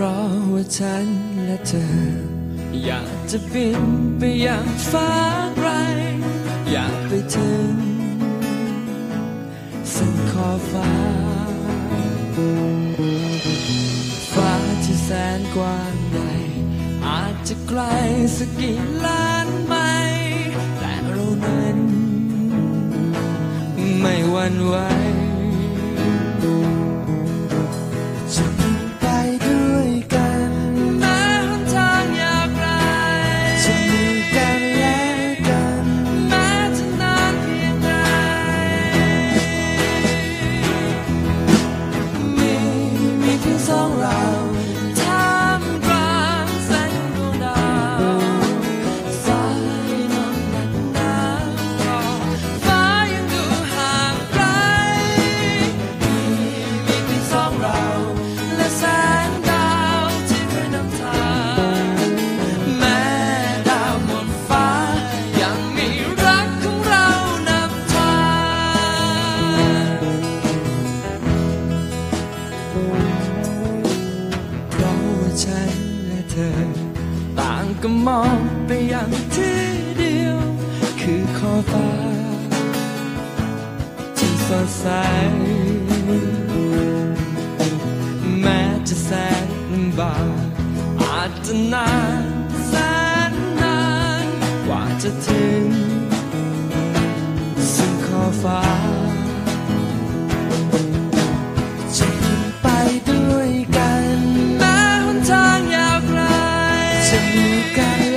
ราะว่าฉันและเธอ อยากจะบินไปยังฟ้าไกล อยากไปถึงสุดขอบฟ้า ฟ้าที่แสนกว้างใหญ่อาจจะไกลสักกี่ล้านไมล์แต่เรานั้น ไม่หวั่นไหว ก็มองไปอย่างที่เดียว คือขอฟ้าที่สดใส แม้จะแสนลำบากอาจจะนานแสนนานกว่าจะถึง ซึ่งขอฟ้า 怎么改？